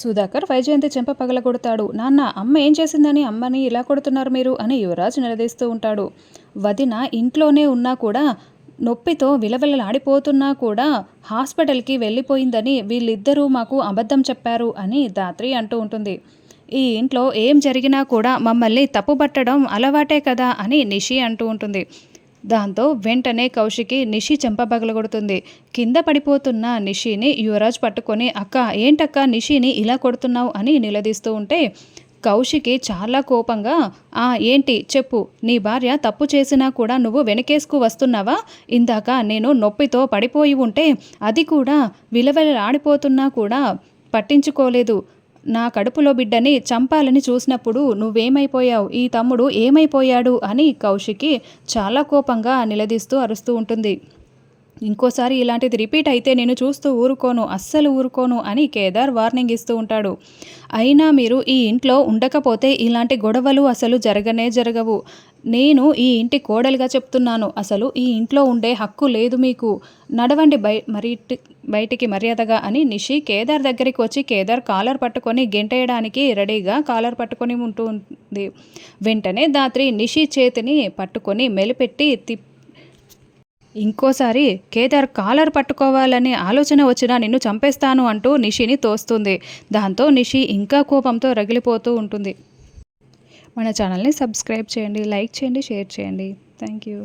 సుధాకర్ వైజయంతి చెంప పగలగొడతాడు. నాన్న అమ్మ ఏం చేసిందని అమ్మని ఇలా కొడుతున్నారు మీరు అని యువరాజ్ నిలదీస్తూ ఉంటాడు. వదిన ఇంట్లోనే ఉన్నా కూడా నొప్పితో విలవిలలాడిపోతున్నా కూడా హాస్పిటల్కి వెళ్ళిపోయిందని వీళ్ళిద్దరూ మాకు అబద్ధం చెప్పారు అని దాత్రి అంటూ ఉంటుంది. ఈ ఇంట్లో ఏం జరిగినా కూడా మమ్మల్ని తప్పుపట్టడం అలవాటే కదా అని నిషి అంటూ ఉంటుంది. దాంతో వెంటనే కౌశికి నిషి చెంప పగలగొడుతుంది. కింద పడిపోతున్న నిషిని యువరాజ్ పట్టుకొని అక్క ఏంటక్క నిషిని ఇలా కొడుతున్నావు? అని నిలదీస్తూ ఉంటే కౌశికి చాలా కోపంగా ఆ ఏంటి? చెప్పు. నీ భార్య తప్పు చేసినా కూడా నువ్వు వెనకేసుకు వస్తున్నావా? ఇందాక నేను నొప్పితో పడిపోయి ఉంటే అది కూడా విలవిలలాడిపోతున్నా కూడా పట్టించుకోలేదు. నా కడుపులో బిడ్డని చంపాలని చూసినప్పుడు నువ్వేమైపోయావు? ఈ తమ్ముడు ఏమైపోయాడు? అని కౌశికి చాలా కోపంగా నిలదీస్తూ అరుస్తూ ఉంటుంది. ఇంకోసారి ఇలాంటిది రిపీట్ అయితే నేను చూస్తూ ఊరుకోను అస్సలు ఊరుకోను అని కేదార్ వార్నింగ్ ఇస్తూ ఉంటాడు. అయినా మీరు ఈ ఇంట్లో ఉండకపోతే ఇలాంటి గొడవలు అసలు జరగనే జరగవు. నేను ఈ ఇంటి కోడలుగా చెప్తున్నాను. అసలు ఈ ఇంట్లో ఉండే హక్కు లేదు మీకు. నడవండి బయ మరి బయటికి మర్యాదగా అని నిషి కేదార్ దగ్గరికి వచ్చి కేదార్ కాలర్ పట్టుకొని గెంటేయడానికి రెడీగా కాలర్ పట్టుకొని ఉంటుంది వెంటనే దాత్రి నిషి చేతిని పట్టుకొని మెలిపెట్టి తిప్పి ఇంకోసారి కేదార్ కాలర్ పట్టుకోవాలనే ఆలోచన వచ్చినా నిన్ను చంపేస్తాను అంటూ నిషిని తోస్తుంది. దాంతో నిషి ఇంకా కోపంతో రగిలిపోతూ ఉంటుంది. మన ఛానల్ని సబ్స్క్రైబ్ చేయండి లైక్ చేయండి షేర్ చేయండి. Thank you